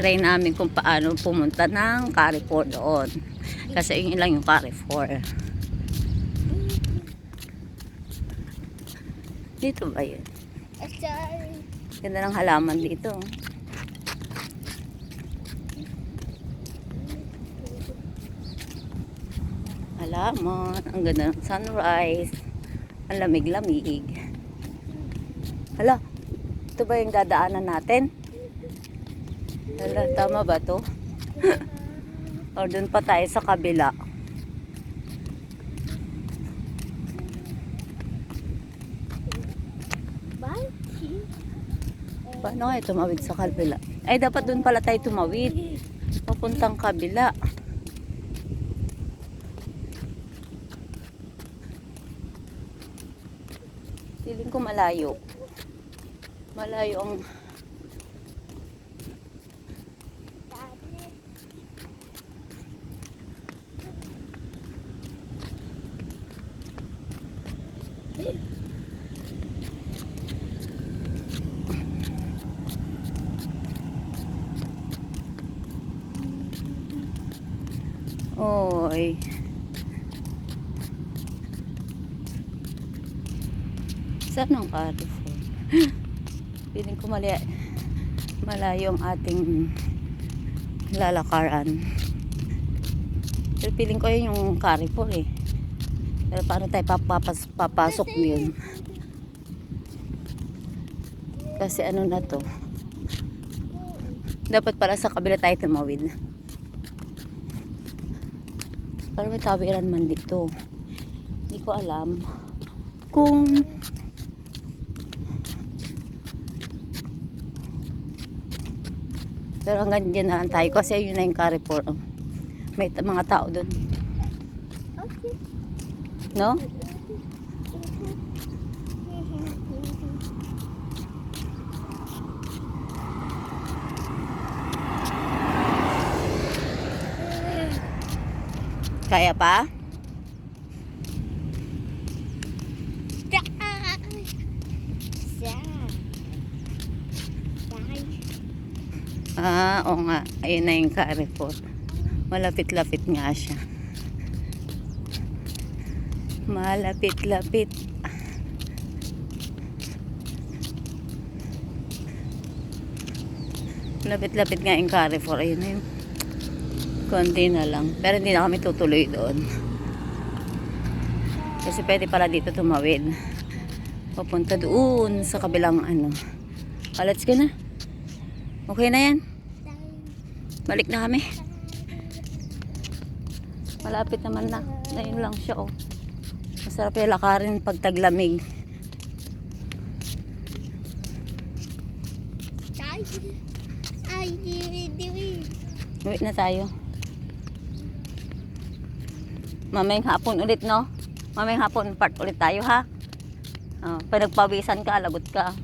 try namin kung paano pumunta ng Carrefour doon. Kasi yun lang yung Carrefour. Dito ba yun? Ganda ng halaman dito. Halaman. Ang ganda ng sunrise. Ang lamig-lamig. Hala, ito ba yung dadaanan natin? Hala, tama ba to? o dun pa tayo sa kabila. Paano kayo tumawid sa kabila? Ay, dapat dun pala tayo tumawid. Papuntang kabila. Feeling ko malayo. Malayo ang... Oy. Saan ang Carrefour? Piling ko mali malayo ang ating lalakaran. Pero piling ko yun yung Carrefour eh. Pero paano tayo papapas, papasok yun? Kasi ano na to? Dapat pala sa kabila tayo tumawid. Parang may tawiran man dito. Hindi ko alam kung pero hanggang dyan na lang tayo kasi yun na yung Carrefour. oh. May mga tao doon. No? Kaya pa? Ah, oo nga. Ayun na yung Carrefour. Malapit-lapit nga siya. Malapit-lapit. Lapit-lapit nga yung Carrefour. Ayun na yun. Konti na lang. Pero hindi na kami tutuloy doon. Kasi pwede pala dito tumawid. Papunta doon sa kabilang ano. Ah, let's go na. Okay na yan. Balik na kami. Malapit naman na. Ngayon lang siya, oh. Masarap yung lakarin pag taglamig. Uwi na tayo. Mamayang hapon ulit, no? Mamayang hapon part ulit tayo, ha? Oh, pag nagpawisan ka, lagot ka.